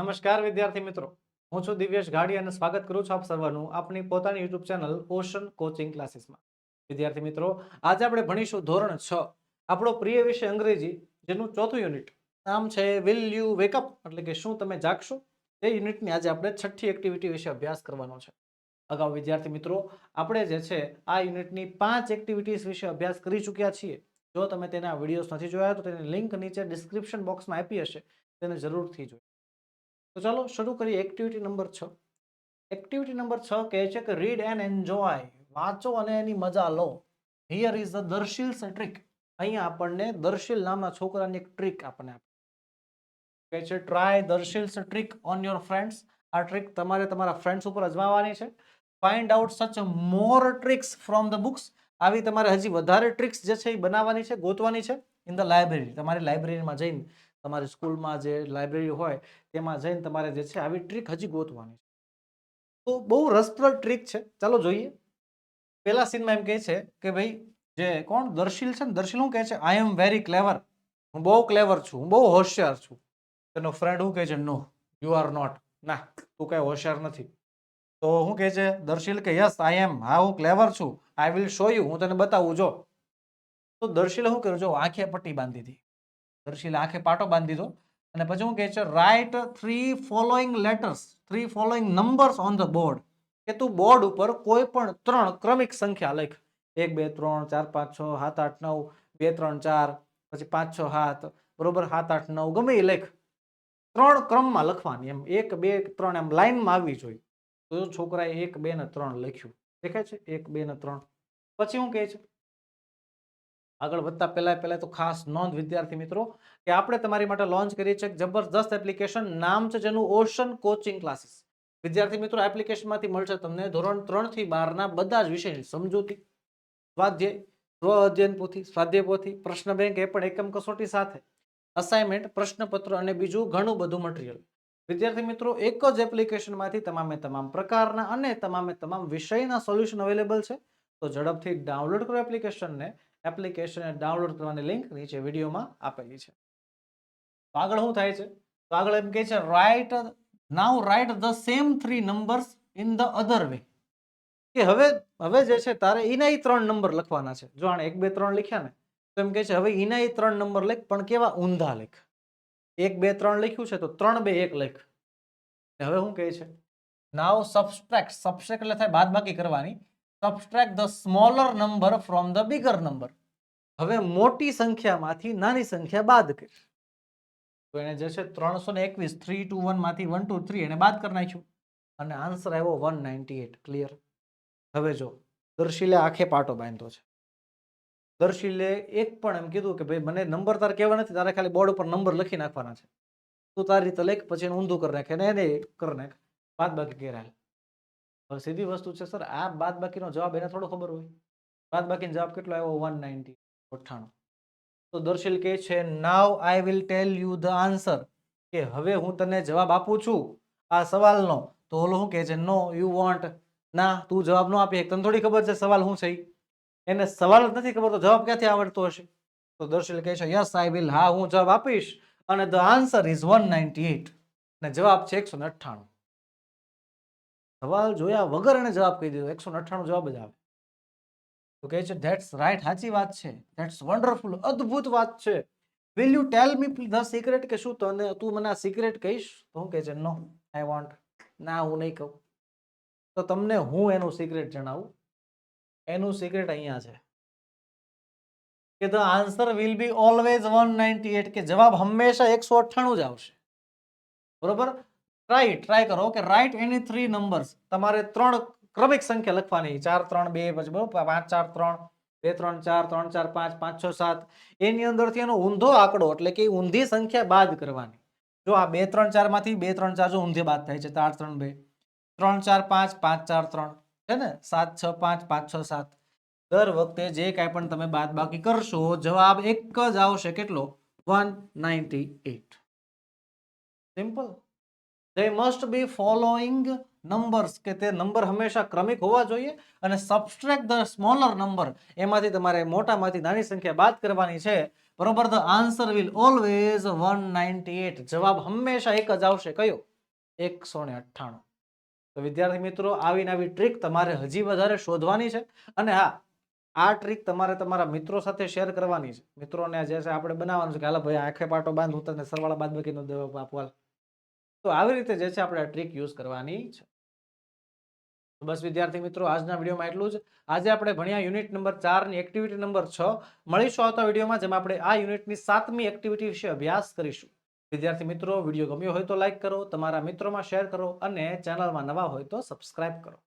નમસ્કાર વિદ્યાર્થી મિત્રો. હું છું દિવ્યેશ ગાડી અને સ્વાગત કરું છું આપ સર્વનું આપની પોતાની યુટ્યુબ ચેનલ ઓશન કોચિંગ ક્લાસીસમાં વિદ્યાર્થી મિત્રો, આજે આપણે ભણીશું ધોરણ છ. આપણો પ્રિય વિષય અંગ્રેજી, જેનું ચોથું યુનિટ. નામ છે વિલ યુ વેકઅપ એટલે કે શું તમે જાગશો? એ યુનિટની આજે આપણે છઠ્ઠી એક્ટિવિટી વિશે અભ્યાસ કરવાનો છે. અગાઉ વિદ્યાર્થી મિત્રો, આપણે જે છે, આ યુનિટની પાંચ એક્ટિવિટીઝ વિશે અભ્યાસ કરી ચૂક્યા છીએ. જો તમે તેના વિડીયોઝ નથી જોયા, તો તેની લિંક નીચે ડિસ્ક્રિપ્શન બોક્સમાં આપી હશે. તેને જરૂરથી જોઈ તો ચાલો શરૂ કરીએ એક્ટિવિટી નંબર છ. એક્ટિવિટી નંબર છ કહે છે કે રીડ એન્ડ એન્જોય વાંચો અને એની મજા લો. Here is the Darshil's trick અહીંયા આપણને દર્શિલ નામના છોકરાની એક ટ્રીક આપણને કહે છે try Darshil's trick on your friends આ ટ્રીક તમારે તમારા ફ્રેન્ડ્સ ઉપર અજમાવવાની છે. Find out such more tricks from the books આવી તમારે હજી વધારે ટ્રિક્સ જે છે એ બનાવવાની છે, ગોતવાની છે. ઇન ધ લાઇબ્રેરી તમારી લાઇબ્રેરીમાં જઈને તમારી સ્કૂલમાં જે લાઇબ્રેરી હોય, તેમાં જઈને તમારે જે છે આવી ટ્રીક હજી ગોતવાની છે. તો બહુ રસપ્રદ ટ્રીક છે. ચાલો જોઈએ. પહેલા સીનમાં એમ કહે છે કે ભાઈ, જે કોણ? દર્શિલ છે ને? દર્શિલ શું કહે છે? આઈ એમ વેરી ક્લેવર હું બહુ ક્લેવર છું. હું બહુ હોશિયાર છું. તેનો ફ્રેન્ડ શું કહે છે? નો યુ આર નોટ ના, તું કાંઈ હોશિયાર નથી. તો શું કહે છે? દર્શિલ કે યસ આઈ એમ હા, હું ક્લેવર છું. આઈ વિલ શો યુ હું તને બતાવું. જો. તો દર્શિલે શું કર્યું? જો આંખે પટ્ટી બાંધી હતી દર્શિલે આંખે પાટો બાંધી દીધો. અને પછી હું કહે છે write three following letters three following numbers on the board કે તું બોર્ડ ઉપર કોઈ પણ ત્રણ ક્રમિક સંખ્યા લખ. એક, બે, ત્રણ, ચાર, પાંચ, છ, સાત, આઠ, નવ, બે, ત્રણ, ચાર, પછી પાંચ, છ, સાત, બરોબર? સાત, આઠ, નવ, ગમે એ લેખ. ત્રણ ક્રમમાં લખવાની એમ. એક, બે, ત્રણ એમ લાઈનમાં આવવી જોઈએ. તો છોકરાએ એક, બે ને ત્રણ લખ્યું. દેખાય છે? એક, બે ને ત્રણ. પછી હું કહે છે આગળ વધતા પહેલાં પહેલાં તો ખાસ નોંધ, વિદ્યાર્થી મિત્રો, કે આપણે તમારી માટે લોન્ચ કરીએ છીએ જબરદસ્ત એપ્લિકેશન નામ છે જેનું ઓશન કોચિંગ ક્લાસીસ વિદ્યાર્થી મિત્રો એપ્લિકેશનમાંથી મળશે તમને ધોરણ ત્રણથી બારના બધા જ વિષયની સમજૂતી, સ્વાધ્યાય, સ્વ અધ્યયન પોથી, સ્વાધ્યાય પોથી, પ્રશ્ન બેંક, એ પણ એકમ કસોટી સાથે અસાઇનમેન્ટ પ્રશ્નપત્ર અને બીજું ઘણું બધું મટીરિયલ વિદ્યાર્થી મિત્રો, એક જ એપ્લિકેશનમાંથી તમામે તમામ પ્રકારના અને તમામે તમામ વિષયના સોલ્યુશન અવેલેબલ છે. તો ઝડપથી ડાઉનલોડ કરો એપ્લિકેશનને એપ્લિકેશન ડાઉનલોડ કરવાની લિંક નીચે વિડીયોમાં આપેલી છે. તો આગળ શું થાય છે? તો આગળ એમ કહે છે write now write the same three numbers in the other way કે હવે હવે જે છે તારે એના ત્રણ નંબર લખવાના છે. જો આણે એક, બે, ત્રણ લખ્યા ને, તો એમ કહે છે, હવે એના ત્રણ નંબર લેખ, પણ કેવા ઊંધા લેખ? એક, બે, ત્રણ લખ્યું છે તો ત્રણ, બે, એક લેખ. હવે શું કહે છે? નાવ સબસ્ટ્રેક્ટ સબસ્ટ્રેક્ટ એટલે થાય બાદબાકી કરવાની. Subtract the smaller number from the bigger number હવે મોટી સંખ્યામાંથી નાની સંખ્યા બાદ કરી તો એને જે છે ત્રણસો ને એકવીસ થ્રી ટુ વનમાંથી વન ટુ થ્રી એને બાદ કરી નાખ્યું. અને આન્સર આવ્યો વન નાઇન્ટી એટ ક્લિયર હવે જો, દર્શિલે આખે પાટો બાંધ્યો છે. દર્શિલે એક પણ એમ કીધું કે ભાઈ, મને નંબર તારે કહેવા નથી, તારે ખાલી બોર્ડ ઉપર નંબર લખી નાખવાના છે. તું તારી રીતે લેખ, પછી ઊંધું કરી નાખે ને એને કરી નાખ. બાદ બાકી કરાય. હવે સીધી વસ્તુ છે, સર, આ બાદ બાકીનો જવાબ એને થોડો ખબર હોય. બાદ બાકીનો જવાબ કેટલો આવ્યો? વન નાઇન્ટી અઠ્ઠાણું. તો દર્શિલ કહે છે now I will tell you the answer કે હવે હું તને જવાબ આપું છું આ સવાલનો. તો ઓલો શું કહે છે? નો યુ વોન્ટ ના, તું જવાબ ન આપી. તને થોડી ખબર છે સવાલ શું છે એને સવાલ જ નથી ખબર, તો જવાબ ક્યાંથી આવડતો હશે? તો દર્શિલ કહે છે યસ આઈ વિલ હા, હું જવાબ આપીશ. અને the answer is one ninety eight અને જવાબ છે એકસો અઠ્ઠાણું. સવાલ જોયા વગર એને જવાબ કહી દીધો. એકસો અઠ્ઠાણું જવાબ જ આવે. તો કહે છે ધેટ્સ રાઈટ સાચી વાત છે. ધેટ્સ વન્ડરફુલ અદ્ભુત વાત છે. Will you tell me the secret કે શું તને, તું મને આ સિક્રેટ કહીશ? તો હું કહે છે નો આઈ વોન્ટ ના, હું નહીં કહું. તો તમને હું એનું સિક્રેટ જણાવું? એનું સિક્રેટ અહીંયા છે. કે the answer will be always one ninety eight કે જવાબ હંમેશા એકસો અઠ્ઠાણું જ આવશે. બરોબર? ટ્રાય ટ્રાય કરો. કે રાઇટ એની થ્રી નંબર્સ તમારે ત્રણ ક્રમિક સંખ્યા લખવાની. ચાર, ત્રણ, બે, પછી બરોબર પાંચ, ચાર, ત્રણ, બે, ત્રણ, ચાર ત્રણ, ચાર, પાંચ પાંચ, છ, સાત. એની અંદરથી એનો ઊંધો આંકડો, એટલે કે ઊંધી સંખ્યા બાદ કરવાની. જો આ બે, ત્રણ ચારમાંથી બે, ત્રણ, ચાર, જો ઊંધે બાદ થાય છે ચાર ત્રણ, બે. ત્રણ, ચાર, પાંચ પાંચ, ચાર, ત્રણ. છે ને? સાત, છ, પાંચ પાંચ, છ, સાત. દર વખતે જે કાંઈ પણ તમે બાદ બાકી કરશો, જવાબ એક જ આવશે કેટલો? One ninety eight. Simple they must be following numbers, કે તે નંબર હંમેશા ક્રમિક હોવા જોઈએ અને સબસ્ટ્રેક્ટ ધ સ્મોલર નંબર એમાંથી તમારે મોટામાંથી નાની સંખ્યા બાદ કરવાની છે. બરોબર the answer will always one જવાબ હંમેશા એક જ આવશે. કયો? એકસો તો વિદ્યાર્થી મિત્રો, આવી નવી ટ્રીક તમારે હજી વધારે શોધવાની છે. અને હા, આ ટ્રીક તમારે તમારા મિત્રો સાથે શેર કરવાની છે. મિત્રોને જે છે, આપણે બનાવવાનું છે કે, હાલ ભાઈ આંખે પાટો બાંધ, હું તને સરવાળા બાદ બાકીનો દેવા આપવા તો આવી રીતે જે છે આપણે ટ્રીક યુઝ કરવાની છે. બસ વિદ્યાર્થી મિત્રો, આજના વિડીયોમાં એટલું જ. આજે આપણે ભણ્યા યુનિટ નંબર ચારની એક્ટિવિટી નંબર છ મળીશું આવતા વિડીયોમાં, જેમાં આપણે આ યુનિટની સાતમી એક્ટિવિટી વિશે અભ્યાસ કરીશું. વિદ્યાર્થી મિત્રો, વીડિયો ગમ્યો હોય તો લાઇક કરો, તમારા મિત્રોમાં શેર કરો અને ચેનલમાં નવા હોય તો સબસ્ક્રાઇબ કરો.